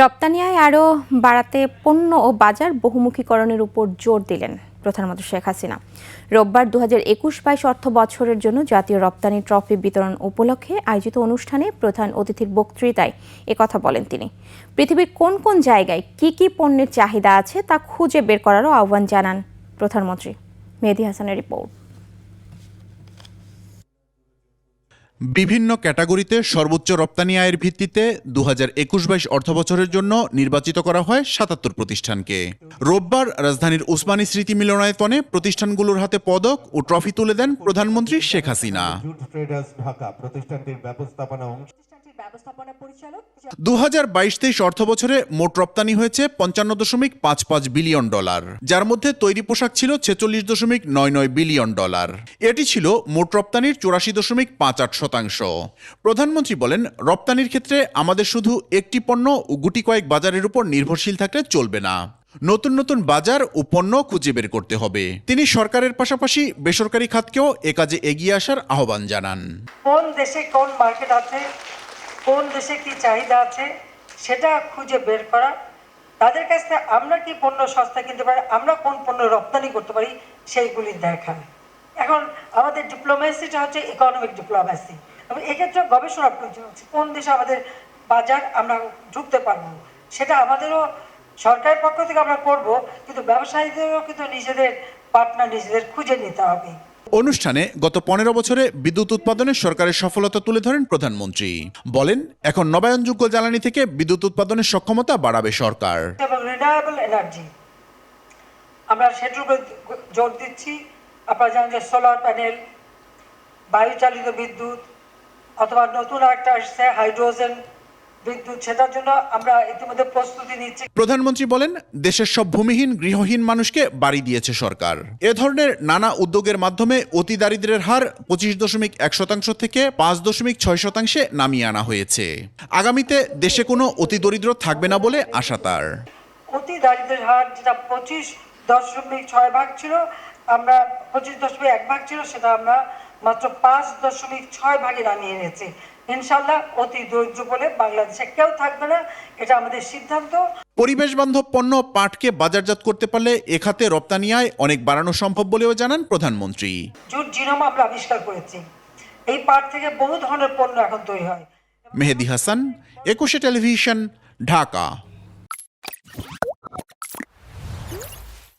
রপ্তানি আয় আরও বাড়াতে পণ্য ও বাজার বহুমুখীকরণের উপর জোর দিলেন প্রধানমন্ত্রী শেখ হাসিনা। রোববার দু হাজার একুশ বাইশ অর্থ বছরের জন্য জাতীয় রপ্তানি ট্রফি বিতরণ উপলক্ষে আয়োজিত অনুষ্ঠানে প্রধান অতিথির বক্তৃতায় একথা বলেন তিনি। পৃথিবীর কোন কোন জায়গায় কি কি পণ্যের চাহিদা আছে তা খুঁজে বের করারও আহ্বান জানান প্রধানমন্ত্রী। মেহেদি হাসানের রিপোর্ট। বিভিন্ন ক্যাটাগরিতে সর্বোচ্চ রপ্তানি আয়ের ভিত্তিতে দু হাজার একুশ বাইশ অর্থবছরের জন্য নির্বাচিত করা হয় সাতাত্তর প্রতিষ্ঠানকে। রোববার রাজধানীর উসমানী স্মৃতি মিলনায়তনে প্রতিষ্ঠানগুলোর হাতে পদক ও ট্রফি তুলে দেন প্রধানমন্ত্রী শেখ হাসিনা। ব্যবস্থাপনা পরিচালক দু হাজার বাইশ তেইশ অর্থ বছরে মোট রপ্তানি হয়েছে পঞ্চান্ন দশমিক পাঁচ পাঁচ বিলিয়ন ডলার যার মধ্যে তৈরি পোশাক ছিল ছেচল্লিশ দশমিক নয় নয় বিলিয়ন ডলার। এটি ছিল মোট রপ্তানির চুরাশি দশমিক পাঁচ আট শতাংশ। প্রধানমন্ত্রী বলেন রপ্তানির ক্ষেত্রে আমাদের শুধু একটি পণ্য ও গুটি কয়েক বাজারের উপর নির্ভরশীল থাকলে চলবে না। নতুন নতুন বাজার ও পণ্য খুঁজে বের করতে হবে। তিনি সরকারের পাশাপাশি বেসরকারি খাতকেও এ কাজে এগিয়ে আসার আহ্বান জানান। কোন দেশে কোন মার্কেট আছে কোন দেশে কি চাহিদা আছে সেটা খুঁজে বের করা। তাদের কাছ থেকে আমরা কি পণ্য সস্তা কিনতে পারি, আমরা কোন পণ্য রপ্তানি করতে পারি, সেইগুলি দেখা এখন আমাদের ডিপ্লোমেসিটা হচ্ছে ইকোনমিক ডিপ্লোমেসি এবং এক্ষেত্রে গবেষণা প্রয়োজন আছে, কোন দেশে আমাদের বাজার আমরা ঢুকতে পারব। সেটা আমাদেরও, সরকারের পক্ষ থেকে আমরা করব, কিন্তু ব্যবসায়ীদেরও কিন্তু নিজেদের পার্টনার নিজেদের খুঁজে নিতে হবে। অনুষ্ঠানে গত পনেরো বছরে বিদ্যুৎ উৎপাদনে সরকারের সফলতা তুলে ধরেন প্রধানমন্ত্রী। বলেন, এখন নবায়নযোগ্য জ্বালানি থেকে বিদ্যুৎ উৎপাদনের সক্ষমতা বাড়াবে সরকার। এবং রিনায়েবল আমরা সেটার উপরে জোর দিচ্ছি। আপনারা জানেন যে সোলার প্যানেল বায়ুচালিত বিদ্যুৎ, অথবা নতুন একটা আসছে হাইড্রোজেন বিদ্যুৎ সেটার জন্য আমরা ইতিমধ্যে প্রস্তুতি নিচ্ছি। প্রধানমন্ত্রী বলেন দেশের সব ভূমিহীন গৃহহীন মানুষকে বাড়ি দিয়েছে সরকার। এ ধরনের নানা উদ্যোগের মাধ্যমে অতি দারিদ্রের হার পঁচিশ দশমিক এক শতাংশ থেকে পাঁচ দশমিক ছয় শতাংশে নামিয়ে আনা হয়েছে। আগামীতে দেশে কোনো অতি দরিদ্র থাকবে না বলে আশা তার। অতি দারিদ্রের হার যেটা পঁচিশ দশমিক ছয় ভাগ ছিল আমরা পঁচিশ দশমিক এক ভাগ ছিল সেটা আমরা মাত্র পাঁচ দশমিক ছয় ভাগে নামিয়ে এনেছি। ইনশাল্লাহ অতি দরিদ্র বলে বাংলাদেশে কেউ থাকবে না এটা আমাদের সিদ্ধান্ত। পরিবেশ বান্ধব পণ্য পাটকে বাজারজাত করতে পারলে এ খাতে রপ্তানি আয় অনেক বাড়ানো সম্ভব বলেও জানান প্রধানমন্ত্রী। জুট জিনোম আমরা আবিষ্কার করেছি। এই পাট থেকে বহু ধরনের পণ্য এখন তৈরি হয়। মেহেদি হাসান একুশে টেলিভিশন ঢাকা।